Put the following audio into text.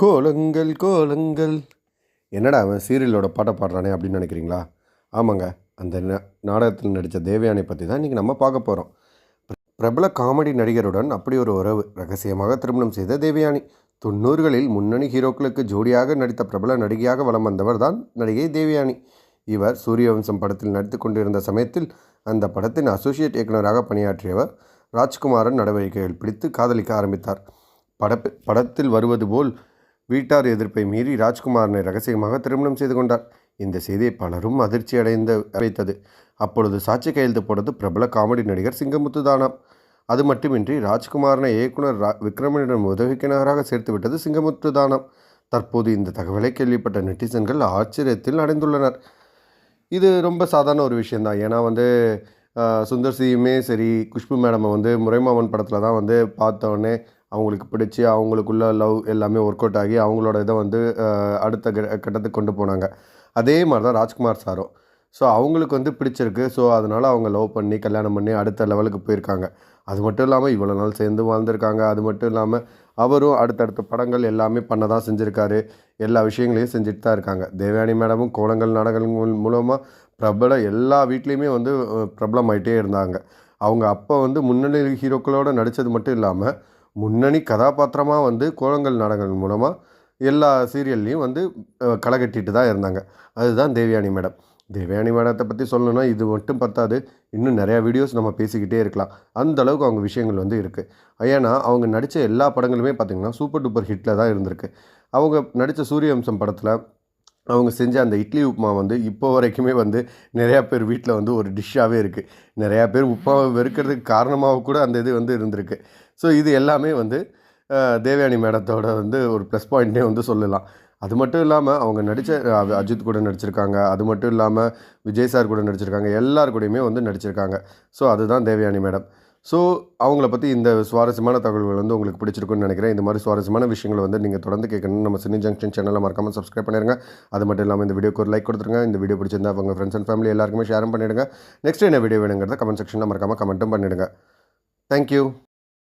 கோலங்கள் கோலங்கள். என்னடா அவன் சீரியலோட பாட்டை பாடுறானே அப்படின்னு நினைக்கிறீங்களா? ஆமாங்க. அந்த நாடகத்தில் நடித்த தேவயானை பற்றி தான் இன்றைக்கி நம்ம பார்க்க போகிறோம் பிரபல காமெடி நடிகருடன் அப்படி ஒரு உறவு. ரகசியமாக திருமணம் செய்த தேவயானி. தொண்ணூறுகளில் முன்னணி ஹீரோக்களுக்கு ஜோடியாக நடித்த பிரபல நடிகையாக வலம் வந்தவர் தான் நடிகை தேவயானி. இவர் சூரியவம்சம் படத்தில் நடித்து கொண்டிருந்த சமயத்தில் அந்த படத்தின் அசோசியேட் இயக்குனராக பணியாற்றியவர் ராஜ்குமாரன் நடவடிக்கைகள் பிடித்து காதலிக்க ஆரம்பித்தார். படப்பு படத்தில் வருவது போல் வீட்டார் எதிர்ப்பை மீறி ராஜ்குமாரனை ரகசியமாக திருமணம் செய்து கொண்டார். இந்த செய்தியை பலரும் அதிர்ச்சி அடைந்த வைத்தது அப்பொழுது சாட்சி கையெழுத்து போட்டது பிரபல காமெடி நடிகர் சிங்கமுத்து தானாம். அது மட்டுமின்றி ராஜ்குமாரனை இயக்குனர் ரா விக்ரமனிடம் உதவிக்கிணராக சேர்த்து விட்டது சிங்கமுத்து தானாம். தற்போது இந்த தகவலை கேள்விப்பட்ட நெட்டிசன்கள் ஆச்சரியத்தில் அடைந்துள்ளனர் இது ரொம்ப சாதாரண ஒரு விஷயந்தான் ஏன்னா வந்து சுந்தர் சியுமே சரி குஷ்பு மேடமை வந்து முறைமாமன் படத்தில் தான் வந்து பார்த்தோன்னே அவங்களுக்கு பிடிச்சி அவங்களுக்குள்ள லவ் எல்லாமே ஒர்க் அவுட் ஆகி அவங்களோட இதை வந்து அடுத்த கட்டத்துக்கு கொண்டு போனாங்க. அதே மாதிரி தான் ராஜ்குமார் சாரும். ஸோ அவங்களுக்கு வந்து பிடிச்சிருக்கு. ஸோ அதனால் அவங்க லவ் பண்ணி கல்யாணம் பண்ணி அடுத்த லெவலுக்கு போயிருக்காங்க. அது மட்டும் இல்லாமல் இவ்வளோ நாள் சேர்ந்து வாழ்ந்திருக்காங்க. அது மட்டும் இல்லாமல் அவரும் அடுத்தடுத்த படங்கள் எல்லாமே பண்ண தான் செஞ்சுருக்காரு. எல்லா விஷயங்களையும் செஞ்சுட்டு தான் இருக்காங்க. தேவயானி மேடமும் கோலங்கள் நாடகங்கள் மூலமாக பிரபல எல்லா வீட்லேயுமே வந்து பிரபலம் ஆகிட்டே இருந்தாங்க. அவங்க அப்போ வந்து முன்னணி ஹீரோக்களோடு நடித்தது மட்டும் இல்லாமல் முன்னணி கதாபாத்திரமாக வந்து கோலங்கள் நாடகங்கள் மூலமாக எல்லா சீரியல்லையும் வந்து களைகட்டிட்டு களை தான் இருந்தாங்க. அதுதான் தேவயானி மேடம். தேவயானி மேடத்தை பற்றி சொல்லணும்னா இது மட்டும் பத்தாது. இன்னும் நிறையா வீடியோஸ் நம்ம பேசிக்கிட்டே இருக்கலாம். அந்த அளவுக்கு அவங்க விஷயங்கள் வந்து இருக்குது ஏன்னா அவங்க நடித்த எல்லா படங்களுமே பார்த்திங்கன்னா சூப்பர் டூப்பர் ஹிட்டில் தான் இருந்திருக்கு. அவங்க நடித்த சூரியவம்சம் படத்தில் அவங்க செஞ்ச அந்த இட்லி உப்புமா வந்து இப்போ வரைக்குமே வந்து நிறையா பேர் வீட்டில் வந்து ஒரு டிஷ்ஷாகவே இருக்குது நிறையா பேர் உப்புமாவை வெறுக்கிறதுக்கு காரணமாக கூட அந்த இது வந்து இருந்திருக்கு. ஸோ இது எல்லாமே வந்து தேவயானி மேடத்தோட வந்து ஒரு ப்ளஸ் பாயிண்ட்னே வந்து சொல்லலாம். அது மட்டும் இல்லாமல் அவங்க நடித்த அஜித் கூட நடிச்சிருக்காங்க. அது மட்டும் இல்லாமல் விஜய் சார் கூட நடிச்சிருக்காங்க. எல்லார் கூடயுமே வந்து நடிச்சிருக்காங்க. ஸோ அதுதான் தேவயானி மேடம். ஸோ அவங்கள பற்றி இந்த சுவாரஸ்யமான தகவல்கள் வந்து உங்களுக்கு பிடிச்சிருக்குன்னு நினைக்கிறேன். இந்த மாதிரி சுவாரஸ்யமான விஷயங்களை வந்து நீங்கள் தொடர்ந்து கேட்கணும் நம்ம சினி ஜங்ஷன் சேனலை மறக்காமல் சப்ஸ்கிரைப் பண்ணிடுங்க அது மட்டும் இல்லாமல் இந்த வீடியோக்கு ஒரு லைக் கொடுத்துருங்க. இந்த வீடியோ பிடிச்சிருந்தா உங்கள் ஃப்ரெண்ட்ஸ் அண்ட் ஃபேமிலி எல்லாருக்குமே ஷேரும் பண்ணிவிடுங்க நெக்ஸ்ட் என்ன வீடியோ வேணுங்கிறத கமெண்ட் செக்ஷனில் மறக்காமல் கமெண்ட்டும் பண்ணிவிடுங்க தேங்க்யூ